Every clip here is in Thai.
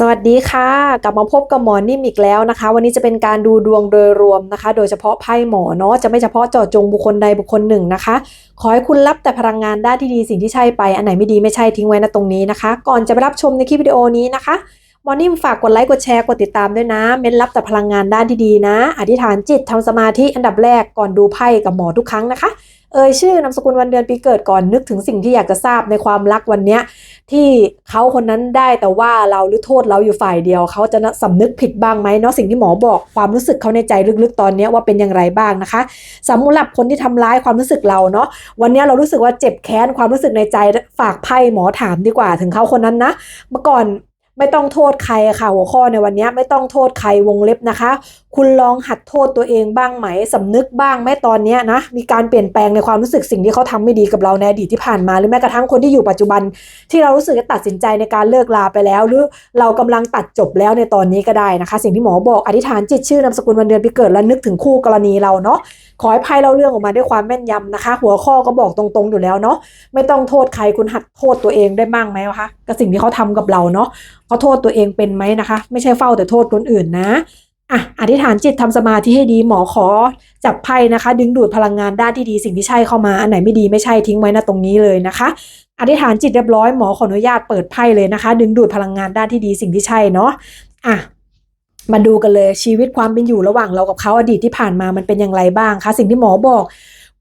สวัสดีค่ะ กลับมาพบกับหมอนิ่มอีกแล้วนะคะ วันนี้จะเป็นการดูดวงโดยรวมนะคะ โดยเฉพาะไพ่หมอเนาะจะไม่เฉพาะเจาะจงบุคคลใดบุคคลหนึ่งนะคะ ขอให้คุณรับแต่พลังงานด้านที่ดีสิ่งที่ใช่ไปอันไหนไม่ดีไม่ใช่ทิ้งไว้นะตรงนี้นะคะ ก่อนจะไปรับชมในคลิปวิดีโอนี้นะคะ มอนิ่มฝากกดไลค์กดแชร์กดติดตามด้วยนะ เม้นรับแต่พลังงานด้านที่ดีนะ อธิษฐานจิตทำสมาธิอันดับแรกก่อนดูไพ่กับหมอทุกครั้งนะคะ เอ่ยชื่อนามสกุลวันเดือนปีเกิดก่อนนึกถึงสิ่งที่อยากจะทราบในความรักวันเนี้ย ที่เขาคนนั้นได้แต่ว่าเราหรือโทษเราอยู่ฝ่ายเดียว เขาจะสำนึกผิดบ้างไหมเนาะสิ่งที่หมอบอกความรู้สึกเขาในใจลึกๆตอนเนี้ยว่าเป็นอย่างไรบ้างนะคะสำหรับคนที่ทำร้ายความรู้สึกเราเนาะวันนี้เรารู้สึกว่าเจ็บแค้นความรู้สึกในใจฝากไพ่หมอถามดีกว่าถึงเขาคนนั้นนะ เมื่อก่อน ไม่ต้องโทษใครค่ะ หัวข้อในวันนี้ไม่ต้องโทษใครวงเล็บนะคะ คุณลองหัดโทษตัวเองบ้างไหมสำนึกบ้างแม้ตอนนี้นะมีการเปลี่ยนแปลงในความรู้สึกสิ่งที่เขาทำไม่ดีกับเราในอดีตที่ผ่านมา หรือแม้กระทั่งคนที่อยู่ปัจจุบัน ที่เรารู้สึกจะตัดสินใจในการเลิกลาไปแล้ว หรือเรากำลังตัดจบแล้วในตอนนี้ก็ได้นะคะ สิ่งที่หมอบอกอธิษฐานจิตชื่อนามสกุลวันเดือนปีเกิดและนึกถึงคู่กรณีเราเนาะขอให้ไพ่เล่าเรื่องออกมาด้วยความแม่นยำนะคะ หัวข้อก็บอกตรงๆอยู่แล้วเนาะไม่ต้องโทษใครคุณหัดโทษตัวเองได้บ้างไหมคะกับสิ่งที่เขาทำกับเราเนาะเขาโทษตัวเองเป็นไหมนะคะ ไม่ใช่เฝ้าแต่โทษคนอื่นนะ อะอธิษฐานจิตทำสมาธิให้ดีหมอขอจับไพ่นะคะ ดึงดูดพลังงานด้านที่ดีสิ่งที่ใช่เข้ามาอันไหนไม่ดีไม่ใช่ทิ้งไว้นะตรงนี้เลยนะคะ อธิษฐานจิตเรียบร้อยหมอขออนุญาตเปิดไพ่เลยนะคะ ดึงดูดพลังงานด้านที่ดีสิ่งที่ใช่เนาะอะมาดูกันเลยชีวิตความเป็นอยู่ระหว่างเรากับเขาอดีตที่ผ่านมามันเป็นอย่างไรบ้างคะสิ่งที่หมอบอก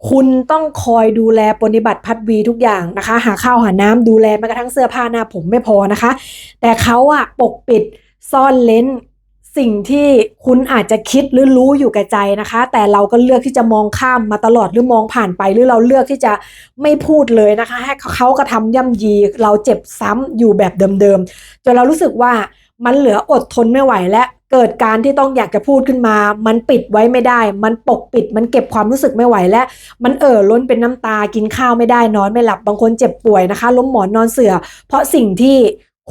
คุณต้องคอยดูแลปฏิบัติพัดวีทุกอย่างนะคะ หาข้าวหาน้ำดูแลแม้กระทั่งเสื้อผ้าหน้าผมไม่พอนะคะ แต่เขาอะปกปิดซ่อนเลน สิ่งที่คุณอาจจะคิดหรือรู้อยู่แก่ใจนะคะ แต่เราก็เลือกที่จะมองข้ามมาตลอดหรือมองผ่านไป หรือเราเลือกที่จะไม่พูดเลยนะคะ ให้เขากระทำย่ำยีเราเจ็บซ้ำอยู่แบบเดิมๆจนเรารู้สึกว่ามันเหลืออดทนไม่ไหวและเกิดการที่ต้องอยากจะพูดขึ้นมา มันปิดไว้ไม่ได้ มันปกปิด มันเก็บความรู้สึกไม่ไหวและ มันเอ่อล้นเป็นน้ำตา กินข้าวไม่ได้ นอนไม่หลับ บางคนเจ็บป่วยนะคะ ล้มหมอนนอนเสื่อเพราะสิ่งที่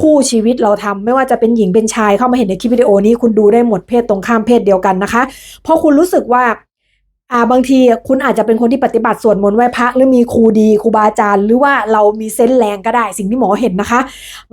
คู่ชีวิตเราทำไม่ว่าจะเป็นหญิงเป็นชายเข้ามาเห็นในคลิปวิดีโอนี้คุณดูได้หมดเพศตรงข้ามเพศเดียวกันนะคะ เพราะคุณรู้สึกว่าอ่าบางทีคุณอาจจะเป็นคนที่ปฏิบัติสวดมนต์ไหว้พระหรือมีครูดีครูบาอาจารย์ หรือว่าเรามีเซนส์แรงก็ได้สิ่งที่หมอเห็นนะคะ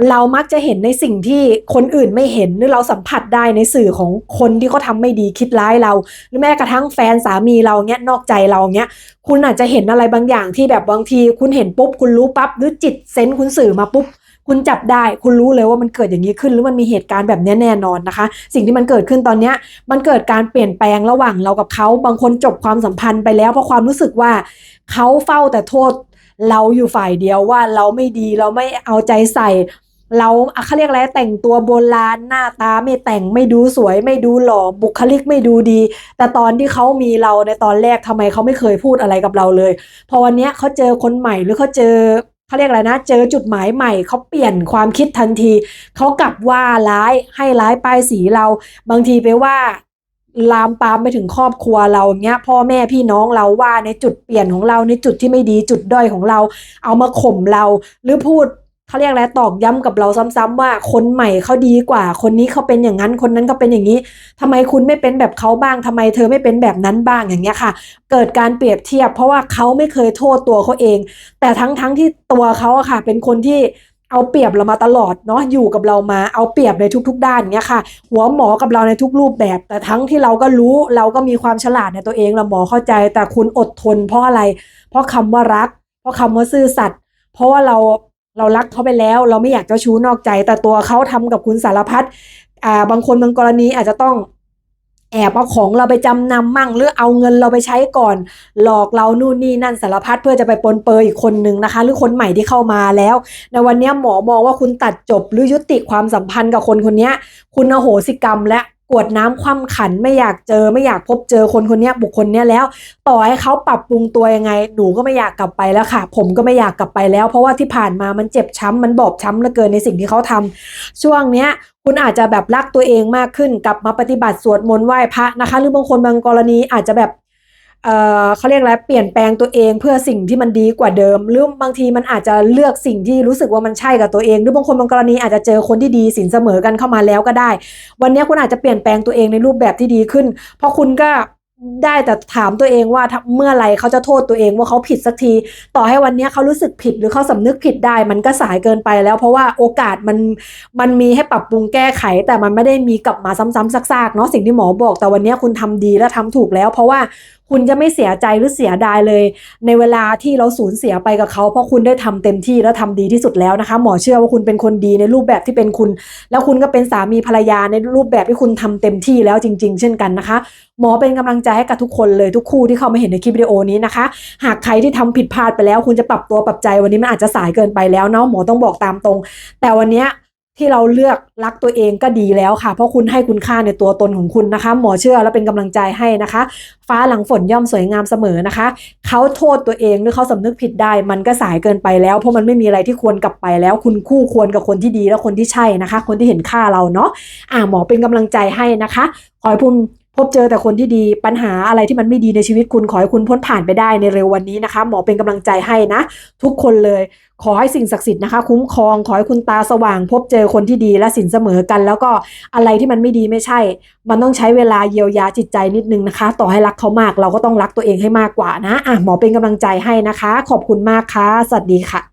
เรามักจะเห็นในสิ่งที่คนอื่นไม่เห็นหรือเราสัมผัสได้ในสื่อของคนที่เขาทาไม่ดีคิดร้ายเรา หรือแม้กระทั่งแฟนสามีเราเนี้ยนอกใจเราเนี้ยคุณอาจจะเห็นอะไรบางอย่างที่แบบบางที คุณเห็นปุ๊บคุณรู้ปั๊บหรือจิตเซนส์คุณสื่อมาปุ๊บ คุณจับได้คุณรู้เลยว่ามันเกิดอย่างนี้ขึ้น หรือมันมีเหตุการณ์แบบนี้แน่นอนนะคะ สิ่งที่มันเกิดขึ้นตอนนี้มันเกิดการเปลี่ยนแปลงระหว่างเรากับเขาบางคนจบความสัมพันธ์ไปแล้วเพราะความรู้สึกว่าเขาเฝ้าแต่โทษ เราอยู่ฝ่ายเดียวว่าเราไม่ดีเราไม่เอาใจใส่เราเขาเรียกอะไรแต่งตัวโบราณหน้าตาไม่แต่งไม่ดูสวยไม่ดูหล่อบุคลิกไม่ดูดี แต่ตอนที่เขามีเราในตอนแรกทำไมเขาไม่เคยพูดอะไรกับเราเลย พอวันนี้เขาเจอคนใหม่หรือเขาเจอ เขาเรียกอะไรนะ เจอจุดหมายใหม่เขาเปลี่ยนความคิดทันทีเขากลับว่าร้ายให้ร้ายป้ายสีเรา บางทีไปว่าลามปามไปถึงครอบครัวเราเนี้ยพ่อแม่พี่น้องเราว่าในจุดเปลี่ยนของเราในจุดที่ไม่ดีจุดด้อยของเรา เอามาข่มเราหรือพูด เขาเรียกอะไรตอกย้ำกับเราซ้ำๆว่าคนใหม่เขาดีกว่า คนนี้เขาเป็นอย่างนั้น คนนั้นก็เป็นอย่างนี้ทำไมคุณไม่เป็นแบบเขาบ้างทำไมเธอไม่เป็นแบบนั้นบ้างอย่างเงี้ยค่ะ เกิดการเปรียบเทียบ เพราะว่าเขาไม่เคยโทษตัวเขาเอง แต่ทั้งทั้งที่ตัวเขาอะค่ะ เป็นคนที่เอาเปรียบเรามาตลอดเนาะอยู่กับเรามาเอาเปรียบในทุก ๆ ด้านเนี้ยค่ะ หัวหมอกับเราในทุกรูปแบบ แต่ทั้งที่เราก็รู้เราก็มีความฉลาดในตัวเองเราหมอเข้าใจ แต่คุณอดทนเพราะอะไร เพราะคำว่ารัก เพราะคำว่าซื่อสัตย์เพราะว่าเรา เรารักเขาไปแล้ว เราไม่อยากเจ้าชู้นอกใจ แต่ตัวเขาทำกับคุณสารพัดอ่าบางคนบางกรณีอาจจะต้องแอบเอาของเราไปจำนำมั่งหรือเอาเงินเราไปใช้ก่อน หลอกเรานู่นนี่นั่นสารพัดเพื่อจะไปปนเปยอีกคนนึงนะคะ หรือคนใหม่ที่เข้ามาแล้ว ในวันนี้หมอมองว่าคุณตัดจบหรือยุติความสัมพันธ์กับคนคนนี้คุณอโหสิกรรมและ กวดน้ำความขันไม่อยากเจอไม่อยากพบเจอคนคนนี้บุคคลนี้แล้ว ต่อให้เขาปรับปรุงตัวยังไง หนูก็ไม่อยากกลับไปแล้วค่ะ ผมก็ไม่อยากกลับไปแล้ว เพราะว่าที่ผ่านมามันเจ็บช้ำมันบอบช้ำเหลือเกินในสิ่งที่เขาทำช่วงเนี้ยคุณอาจจะแบบรักตัวเองมากขึ้นกลับมาปฏิบัติสวดมนต์ไหว้พระนะคะ หรือบางคนบางกรณีอาจจะแบบ เอ่อเขาเรียกอะไรเปลี่ยนแปลงตัวเองเพื่อสิ่งที่มันดีกว่าเดิม หรือบางทีมันอาจจะเลือกสิ่งที่รู้สึกว่ามันใช่กับตัวเอง หรือบางคนบางกรณีอาจจะเจอคนที่ดีสินเสมอกันเข้ามาแล้วก็ได้ วันนี้คุณอาจจะเปลี่ยนแปลงตัวเองในรูปแบบที่ดีขึ้น เพราะคุณก็ได้แต่ถามตัวเองว่าเมื่อไรเขาจะโทษตัวเองว่าเขาผิดสักที ต่อให้วันนี้เขารู้สึกผิดหรือเขาสำนึกผิดได้ มันก็สายเกินไปแล้ว เพราะว่าโอกาสมันมันมีให้ปรับปรุงแก้ไข แต่มันไม่ได้มีกลับมาซ้ำๆซากๆเนาะสิ่งที่หมอบอก แต่วันนี้คุณทำดีและทำถูกแล้ว เพราะว่า คุณจะไม่เสียใจหรือเสียดายเลย ในเวลาที่เราสูญเสียไปกับเขาเพราะคุณได้ทำเต็มที่และทำดีที่สุดแล้วนะคะ หมอเชื่อว่าคุณเป็นคนดีในรูปแบบที่เป็นคุณ แล้วคุณก็เป็นสามีภรรยาในรูปแบบที่คุณทำเต็มที่แล้วจริง ๆ เช่นกันนะคะ หมอเป็นกำลังใจให้กับทุกคนเลยทุกคู่ที่เข้ามาเห็นในคลิปวิดีโอนี้นะคะ หากใครที่ทำผิดพลาดไปแล้ว คุณจะปรับตัวปรับใจวันนี้มันอาจจะสายเกินไปแล้วเนาะหมอต้องบอกตามตรง แต่วันนี้ ที่เราเลือกรักตัวเองก็ดีแล้วค่ะ เพราะคุณให้คุณค่าในตัวตนของคุณนะคะ หมอเชื่อและเป็นกำลังใจให้นะคะ ฟ้าหลังฝนย่อมสวยงามเสมอนะคะ เขาโทษตัวเองหรือเขาสำนึกผิดได้ มันก็สายเกินไปแล้ว เพราะมันไม่มีอะไรที่ควรกลับไปแล้ว คุณคู่ควรกับคนที่ดีและคนที่ใช่นะคะ คนที่เห็นค่าเราเนาะอ่าหมอเป็นกำลังใจให้นะคะ ขอให้คุณ พบเจอแต่คนที่ดีปัญหาอะไรที่มันไม่ดีในชีวิตคุณขอให้คุณพ้นผ่านไปได้ในเร็ววันนี้นะคะ หมอเป็นกำลังใจให้นะ ทุกคนเลย ขอให้สิ่งศักดิ์สิทธิ์นะคะ คุ้มครองขอให้คุณตาสว่าง พบเจอคนที่ดีและสินเสมอกัน แล้วก็อะไรที่มันไม่ดีไม่ใช่ มันต้องใช้เวลาเยียวยาจิตใจนิดนึงนะคะ ต่อให้รักเขามากเราก็ต้องรักตัวเองให้มากกว่านะอะหมอเป็นกำลังใจให้นะคะ ขอบคุณมากค่ะสวัสดีค่ะ